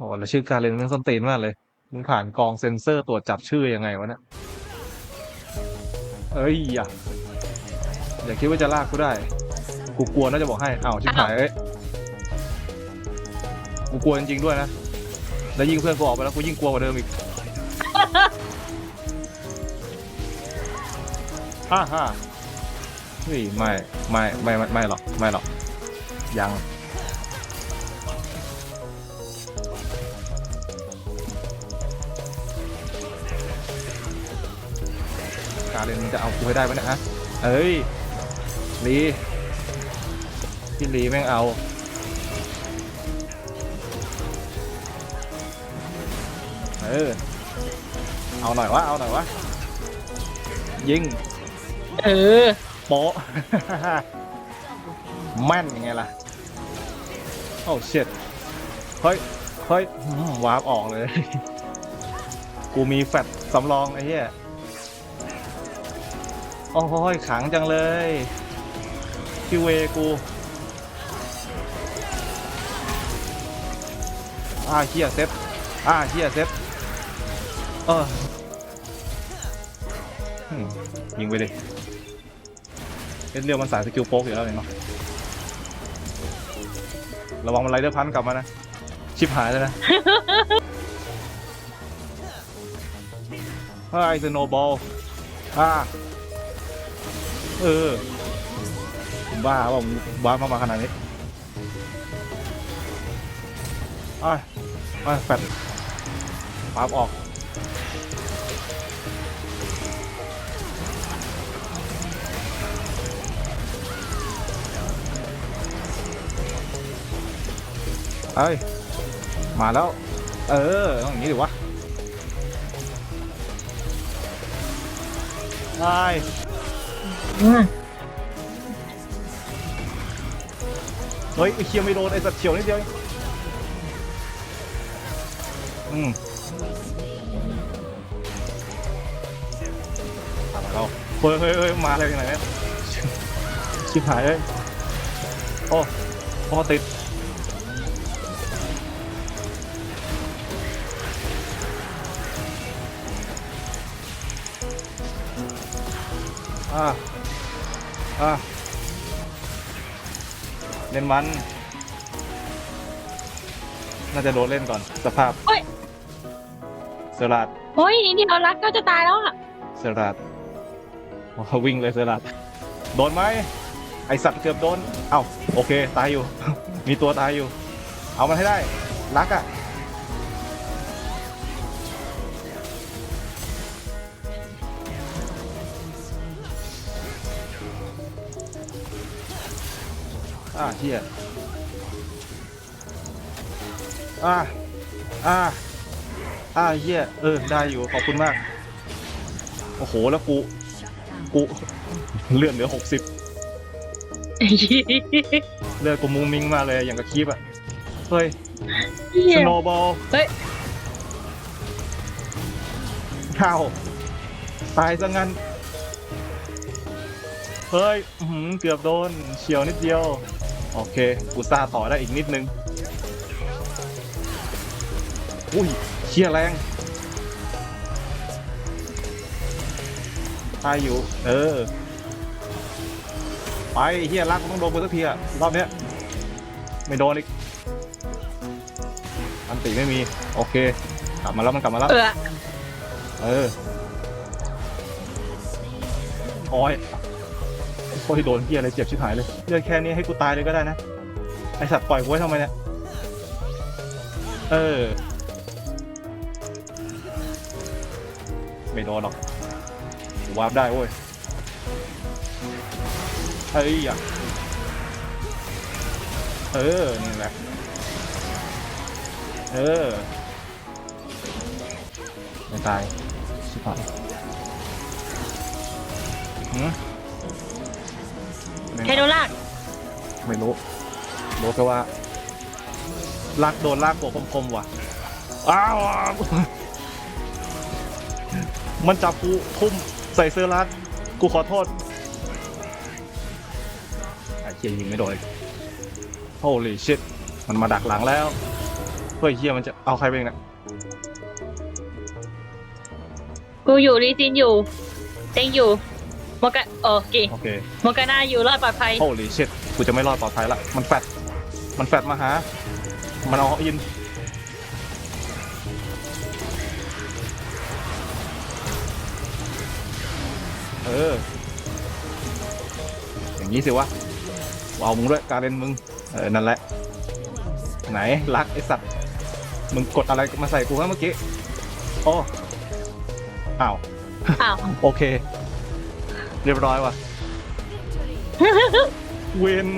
โอ้แล้วชื่อการเล่นมันส้นตีนมากเลยมึงผ่านกองเซ็นเซอร์ตรวจจับชื่อยังไงวะเนี่ยเอ้ยอย่าอย่าคิดว่าจะลากกูได้ กูกลัวน่าจะบอกให้อ้าวชิบหายเอ้ยกูกลัวจริงๆด้วยนะ แล้วยิ่งเพื่อนกูออกไปแล้วกูยิ่งกลัวกว่าเดิมอีกฮ่าฮ่าเฮ้ยไม่ไม่ไม่ไม่หรอกไม่หรอกยัง การเลนมึงจะเอากูให้ได้ไหมเนะฮะเอ้ยลีพี่ลีแม่งเอาเออเอาหน่อยวะเอาหน่อยวะยิงเออโป๊ะ แม่นยังไงล่ะโอ้เช็ดเฮ้ยเฮ้ยวาร์ปออกเลย กูมีแฟตสำรองไอ้เหี้ย โอ้ยขังจังเลยพี่เวกูอ่าเฮียเซ็ตอ่าเฮียเซ็ตเออยิงไปดิเล่นเรียวมันสายสกิลโป๊กอยู่แล้วเนาะระวังมันไรเดอร์พันกลับมานะ ชิบหายแล้วนะเฮ้ยสโนบอลอ่า เออผมบ้าว่าบ้ามามาขนาดนี้อ้ายอ้าแฟดปั๊บออกเอ้ย มาแล้ว เออต้องอย่างนี้ดิวะไอ้ เฮ้ยไอ้เคียวไม่โดนไอ้สัตว์เขียวนิดเดียวเองอืมทำมาเรเฮ้ยเฮ้ยเฮ้ยมาอะไรย่างไรเนี่ยชิบหายเลยโอ้โอ้ติดอ่า อ่าเล่นมัน น่าจะโดนเล่นก่อน สภาพโอ้ย เซอราดโอ้ยนี่ที่เรารักก็จะตายแล้วอะเซอราดโอ้วิ่งเลยเซอราดโดนไหมไอสัตว์เกือบโดน เอ้าโอเค ตายอยู่ มีตัวตายอยู่ เอามันให้ได้ รักอะ่ะ อ่าเฮียอ่าอ่าอ่าเฮียเออ ได้อยู่ ขอบคุณมาก โอ้โห แล้วกู กู เลือดเหลือหกสิบเลือดกูมุงมิงมากเลยอย่างกับคลิปอะเฮ้ยเหี้สยโนว์บอล เฮ้ยเข้าตายซะงั้น เฮ้ยอื้อหือเกือบโดนเฉียวนิดเดียว โอเคกูซาต่อได้อีกนิดนึง อุ้ยเชี่ยแรงตายอยู่ เออ ไปเฮียรักมันต้องโดนกูสักทีอะรอบเนี้ย ไม่โดนอีก อันติไม่มี โอเค กลับมาแล้วมันกลับมาแล้ว เออ เออโอ้ยโอ้ยโดนเฮียอะไรเจ็บชิบหายเลยเลือดแค่นี้ให้กูตายเลยก็ได้นะ ไอสัตว์ปล่อยกูไว้ทำไมเนี่ย เออ ไม่โดนหรอกกูวาร์ปได้เว้ยเอ้ยอะเออ นี่แหละ เออ ไม่ตาย ชิบหายหืม ใครโดนลากไม่รู้รู้แค่ว่าลากโดนลากตัวคมๆว่ะอ้าวมันจับกูทุ่มใส่เสื้อรัดกูขอโทษไอ้เจียยิงไม่โดน Holy shit มันมาดักหลังแล้วเฮ้ยเฮียมันจะเอาใครไปเองเนี่ยกูอยู่รีซินอยู่เต็งอยู่ โมกะโอเคโอเคโมกาน่าอยู่รอดปลอดภัยโอ้ลีเช็ดกูจะไม่รอดปลอดภัยละมันแฟดมันแฟดมาหา มันเอาอินเออ อย่างนี้สิวะเอามึงด้วยการเล่นมึง เออ นั่นแหละ ไหน รัก ไอสัตว์ มึงกดอะไรมาใส่กูวะเมื่อกี้ โอ้อ้าว อ้าว โอเค เรียบร้อยว่ะ เวน